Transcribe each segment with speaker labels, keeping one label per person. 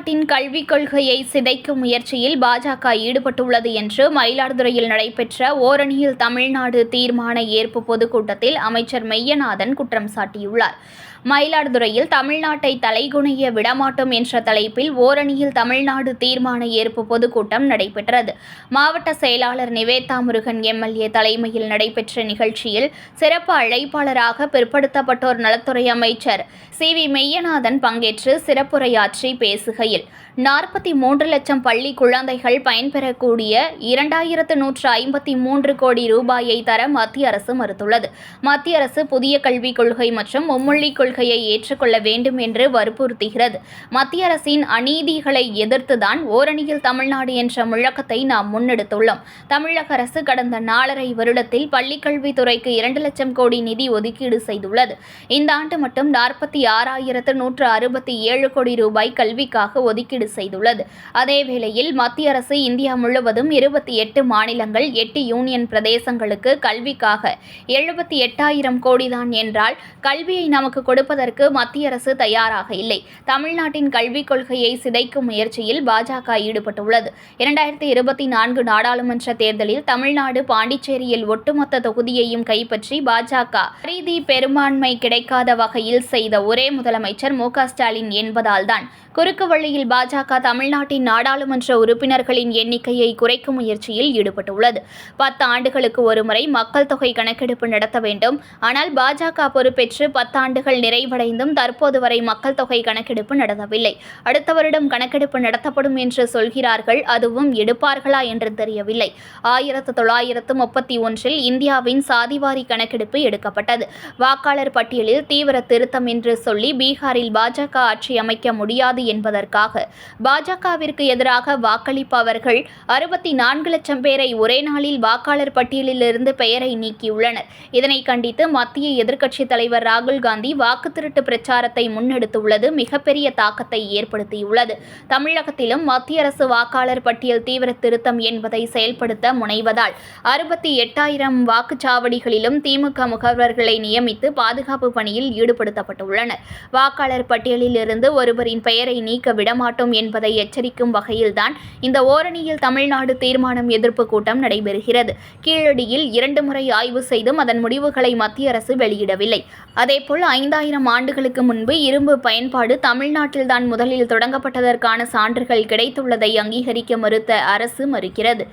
Speaker 1: கல்விக் கொள்கையை சிதைக்கும் முயற்சியில் பாஜக ஈடுபட்டுள்ளது என்று மயிலாடுதுறையில் நடைபெற்ற ஓரணியில் தமிழ்நாடு தீர்மான ஏற்பு பொதுக்கூட்டத்தில் அமைச்சர் மெய்யநாதன் குற்றம் சாட்டியுள்ளார். மயிலாடுதுறையில் தமிழ்நாட்டை தலைகுனிய விடமாட்டோம் என்ற தலைப்பில் ஓரணியில் தமிழ்நாடு தீர்மான ஏற்பு பொதுக்கூட்டம் நடைபெற்றது. மாவட்ட செயலாளர் நிவேதா முருகன் எம்எல்ஏ தலைமையில் நடைபெற்ற நிகழ்ச்சியில் சிறப்பு அழைப்பாளராக பிற்படுத்தப்பட்டோர் நலத்துறை அமைச்சர் சி வி மெய்யநாதன் பங்கேற்று சிறப்புரையாற்றி பேசுகையில் நாற்பத்தி மூன்று லட்சம் பள்ளி குழந்தைகள் பயன்பெறக்கூடிய இரண்டாயிரத்து நூற்று ஐம்பத்தி மூன்று கோடி ரூபாயை தர மத்திய அரசு மறுத்துள்ளது. மத்திய அரசு புதிய கல்விக் கொள்கை மற்றும் மும்மொழிக் கொள்கையை ஏற்றுக்கொள்ள வேண்டும் என்று வற்புறுத்துகிறது. மத்திய அரசின் அநீதிகளை எதிர்த்துதான் ஓரணியில் தமிழ்நாடு என்ற முழக்கத்தை நாம் முன்னெடுத்துள்ளோம். தமிழக அரசு கடந்த நாலரை வருடத்தில் பள்ளிக்கல்வித்துறைக்கு இரண்டு லட்சம் கோடி நிதி ஒதுக்கீடு செய்துள்ளது. இந்த ஆண்டு மட்டும் நாற்பத்தி ஆறாயிரத்து நூற்று அறுபத்தி ஏழு கோடி ரூபாய் கல்விக்காக ஒதுக்கீடு செய்துள்ளது. அதேவேளையில் மத்திய அரசு இந்தியா முழுவதும் இருபத்தி எட்டு மாநிலங்கள் எட்டு யூனியன் பிரதேசங்களுக்கு கல்விக்காக எழுபத்தி எட்டாயிரம் கோடிதான் என்றால் கல்வியை நமக்கு கொடுப்பதற்கு மத்திய அரசு தயாராக இல்லை. தமிழ்நாட்டின் கல்விக் கொள்கையை சிதைக்கும் முயற்சியில் பாஜக ஈடுபட்டுள்ளது. இரண்டாயிரத்தி இருபத்தி நான்கு நாடாளுமன்ற தேர்தலில் தமிழ்நாடு பாண்டிச்சேரியில் ஒட்டுமொத்த தொகுதியையும் கைப்பற்றி பாஜக ரீதி பெரும்பான்மை கிடைக்காத வகையில் செய்த ஒரே முதலமைச்சர் மு க ஸ்டாலின் என்பதால்தான் குறுக்கு வழியில் பாஜக தமிழ்நாட்டின் நாடாளுமன்ற உறுப்பினர்களின் எண்ணிக்கையை குறைக்கும் முயற்சியில் ஈடுபட்டுள்ளது. பத்து ஆண்டுகளுக்கு ஒருமுறை மக்கள் தொகை கணக்கெடுப்பு நடத்த வேண்டும். ஆனால் பாஜக பொறுப்பேற்று பத்தாண்டுகள் நிறைவடைந்தும் தற்போது வரை மக்கள் தொகை கணக்கெடுப்பு நடத்தவில்லை அடுத்த வருடம் கணக்கெடுப்பு நடத்தப்படும் என்று சொல்கிறார்கள். அதுவும் எடுப்பார்களா என்று தெரியவில்லை. ஆயிரத்து தொள்ளாயிரத்து முப்பத்தி ஒன்றில் இந்தியாவின் சாதிவாரி கணக்கெடுப்பு எடுக்கப்பட்டது. வாக்காளர் பட்டியலில் தீவிர திருத்தம் என்று சொல்லி பீகாரில் பாஜக ஆட்சி அமைக்க முடியாது என்பதற்காக பாஜகவிற்கு எதிராக வாக்களிப்பவர்கள் அறுபத்தி நான்கு லட்சம் பேரை ஒரே நாளில் வாக்காளர் பட்டியலிலிருந்து பெயரை நீக்கியுள்ளனர். இதனை கண்டித்து மத்திய எதிர்க்கட்சித் தலைவர் ராகுல் காந்தி வாக்கு திருட்டு பிரச்சாரத்தை முன்னெடுத்துள்ளது. மிகப்பெரிய தாக்கத்தை ஏற்படுத்தியுள்ளது. தமிழகத்திலும் மத்திய அரசு வாக்காளர் பட்டியல் தீவிர திருத்தம் என்பதை செயல்படுத்த முனைவதால் அறுபத்தி எட்டாயிரம் வாக்குச்சாவடிகளிலும் திமுக முகவர்களை நியமித்து பாதுகாப்பு பணியில் ஈடுபடுத்தப்பட்டுள்ளனர். வாக்காளர் பட்டியலில் இருந்து ஒருவரின் பெயரை நீக்க விடமாட்டோம் என்பதை எச்சரிக்கும் வகையில்தான் இந்த ஓரணியில் தமிழ்நாடு தீர்மானம் எதிர்ப்பு கூட்டம் நடைபெறுகிறது. கீழடியில் இரண்டு முறை ஆய்வு செய்தும் அதன் முடிவுகளை மத்திய அரசு வெளியிடவில்லை. அதேபோல் ஐந்தாயிரம் ஆண்டுகளுக்கு முன்பு இரும்பு பயன்பாடு தமிழ்நாட்டில்தான் முதலில் தொடங்கப்பட்டதற்கான சான்றுகள் கிடைத்துள்ளதை அங்கீகரிக்க மறுத்த அரசு மறுக்கிறது.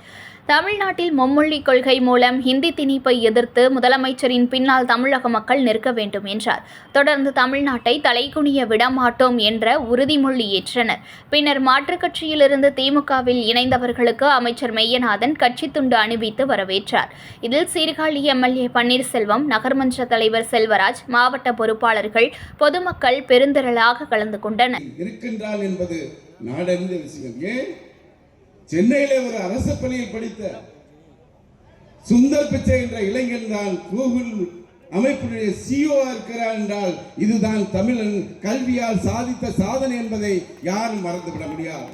Speaker 1: தமிழ்நாட்டில் மும்மொழி கொள்கை மூலம் ஹிந்தி திணிப்பை எதிர்த்து முதலமைச்சரின் பின்னால் தமிழக மக்கள் நிற்க வேண்டும் என்றார். தொடர்ந்து தமிழ்நாட்டை தலைகுனிய விடமாட்டோம் என்ற உறுதிமொழி ஏற்றனர். பின்னர் மாற்றுக் கட்சியிலிருந்து திமுகவில் இணைந்தவர்களுக்கு அமைச்சர் மெய்யநாதன் கட்சி துண்டு அணிவித்து வரவேற்றார். இதில் சீர்காழி எம்எல்ஏ பன்னீர்செல்வம் நகர்மன்ற தலைவர் செல்வராஜ் மாவட்ட பொறுப்பாளர்கள் பொதுமக்கள் பெருந்திரளாக கலந்து கொண்டனர்.
Speaker 2: சென்னையிலே ஒரு அரசு பணியில் படித்த சுந்தர் பிச்சை என்ற இளைஞன் தான் கூகுள் அமைப்பினுடைய சிஓ இருக்கிறார் என்றால் இதுதான் தமிழன் கல்வியால் சாதித்த சாதனை என்பதை யாரும் மறந்துவிட முடியாது.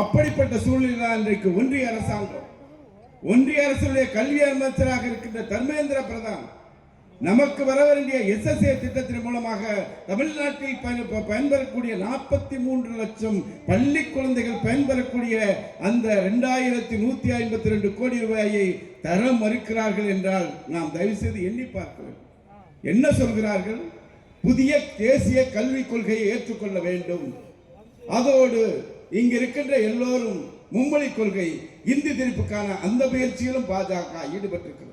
Speaker 2: அப்படிப்பட்ட சூழ்நிலை தான் இன்றைக்கு ஒன்றிய அரசாங்கம். ஒன்றிய அரசுடைய கல்வி அமைச்சராக இருக்கின்ற தர்மேந்திர பிரதான் நமக்கு வர வேண்டிய எஸ்எஸ்ஏ திட்டத்தின் மூலமாக தமிழ்நாட்டில் பயன்பெறக்கூடிய நாற்பத்தி மூன்று லட்சம் பள்ளி குழந்தைகள் பயன்பெறக்கூடிய அந்த ரெண்டாயிரத்தி நூத்தி ஐம்பத்தி ரெண்டு கோடி ரூபாயை தர மறுக்கிறார்கள் என்றால் நாம் தயவு செய்து எண்ணி பார்க்க என்ன சொல்கிறார்கள்? புதிய தேசிய கல்விக் கொள்கையை ஏற்றுக்கொள்ள வேண்டும். அதோடு இங்க இருக்கின்ற எல்லோரும் மும்மொழி கொள்கை இந்தி திருப்புக்கான அந்த முயற்சியிலும் பாஜக ஈடுபட்டிருக்கிறது.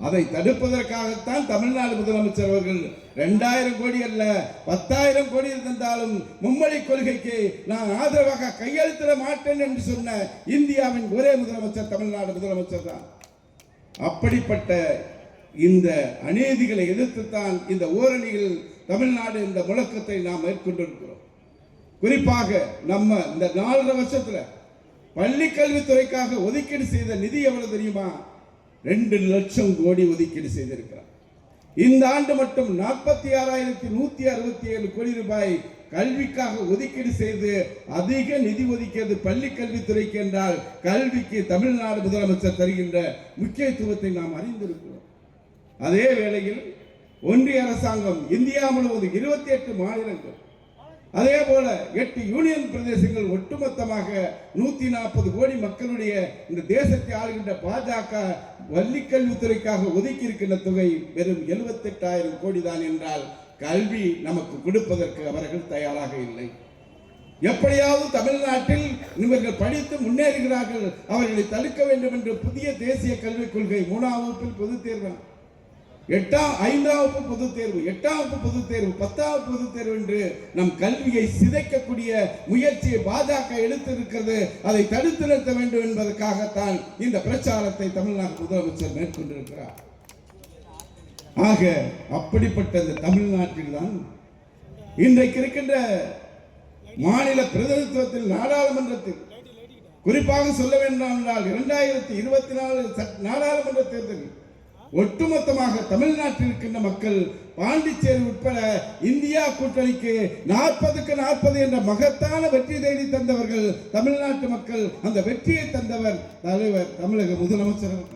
Speaker 2: அதை தடுப்பதற்காகத்தான் தமிழ்நாடு முதலமைச்சர் அவர்கள் ரெண்டாயிரம் கோடி அல்ல பத்தாயிரம் கோடி இருந்தாலும் மும்மொழி கொள்கைக்கு நான் ஆதரவாக கையெழுத்திட மாட்டேன் என்று சொன்ன இந்தியாவின் ஒரே முதலமைச்சர் தமிழ்நாடு முதலமைச்சர் தான். அப்படிப்பட்ட இந்த அநீதிகளை எதிர்த்துத்தான் இந்த ஓரணியில் தமிழ்நாடு இந்த முழக்கத்தை நாம் மேற்கொண்டிருக்கிறோம். குறிப்பாக நம்ம இந்த நாலரை வருஷத்தில் பள்ளி கல்வித்துறைக்காக ஒதுக்கீடு செய்த நிதி எவ்வளவு தெரியுமா? ரெண்டு லட்சம் கோடி ஒதுக்கீடு செய்திருக்கிறார். இந்த ஆண்டு மட்டும் நாற்பத்தி ஆறாயிரத்தி நூத்தி அறுபத்தி ஏழு கோடி ரூபாய் கல்விக்காக ஒதுக்கீடு செய்து அதிக நிதி ஒதுக்கியது பள்ளி கல்வித்துறைக்கு என்றால் கல்விக்கு தமிழ்நாடு முதலமைச்சர் தருகின்ற முக்கியத்துவத்தை நாம் அறிந்திருக்கிறோம். அதே வேளையில் ஒன்றிய அரசாங்கம் இந்தியா முழுவதும் இருபத்தி எட்டு மாநிலங்கள் அதே போல எட்டு யூனியன் பிரதேசங்கள் ஒட்டுமொத்தமாக நூத்தி நாற்பது கோடி மக்களுடைய இந்த தேசத்தை ஆளுகின்ற பாஜக பள்ளிக்கல்வித்துறைக்காக ஒதுக்கி இருக்கின்ற தொகை வெறும் எழுபத்தெட்டாயிரம் கோடி தான் என்றால் கல்வி நமக்கு கொடுப்பதற்கு அவர்கள் தயாராக இல்லை. எப்படியாவது தமிழ்நாட்டில் இவர்கள் படித்து முன்னேறுகிறார்கள் அவர்களை தடுக்க வேண்டும் என்று புதிய தேசிய கல்விக் கொள்கை மூணாம் வகுப்பில் பொதுத் தேர்தல் எட்டாம் ஐந்தாவது பொது பொதுத் தேர்வு எட்டாவது பொது பொதுத் தேர்வு பத்தாவது பொது தேர்வு என்று நம் கல்வியை சிதைக்கக்கூடிய முயற்சியை பாஜக எடுத்திருக்கிறது. அதை தடுத்து நிறுத்த வேண்டும் என்பதற்காகத்தான் இந்த பிரச்சாரத்தை தமிழ்நாடு முதலமைச்சர் மேற்கொண்டிருக்கிறார். ஆக அப்படிப்பட்ட தமிழ்நாட்டில் தான். இன்றைக்கு இருக்கின்ற மாநில பிரதிநிதித்துவத்தில் நாடாளுமன்றத்தில் குறிப்பாக சொல்ல வேண்டாம் என்றால் இரண்டாயிரத்தி இருபத்தி நாலு நாடாளுமன்ற தேர்தலில் ஒட்டுமொத்தமாக தமிழ்நாட்டில் இருக்கின்ற மக்கள் பாண்டிச்சேரி உட்பட இந்தியா கூட்டணிக்கு நாற்பதுக்கு நாற்பது என்ற மகத்தான வெற்றி தேடி தந்தவர்கள் தமிழ்நாட்டு மக்கள் அந்த வெற்றியை தந்தவர் தலைவர் தமிழக முதலமைச்சர் அவர்கள்.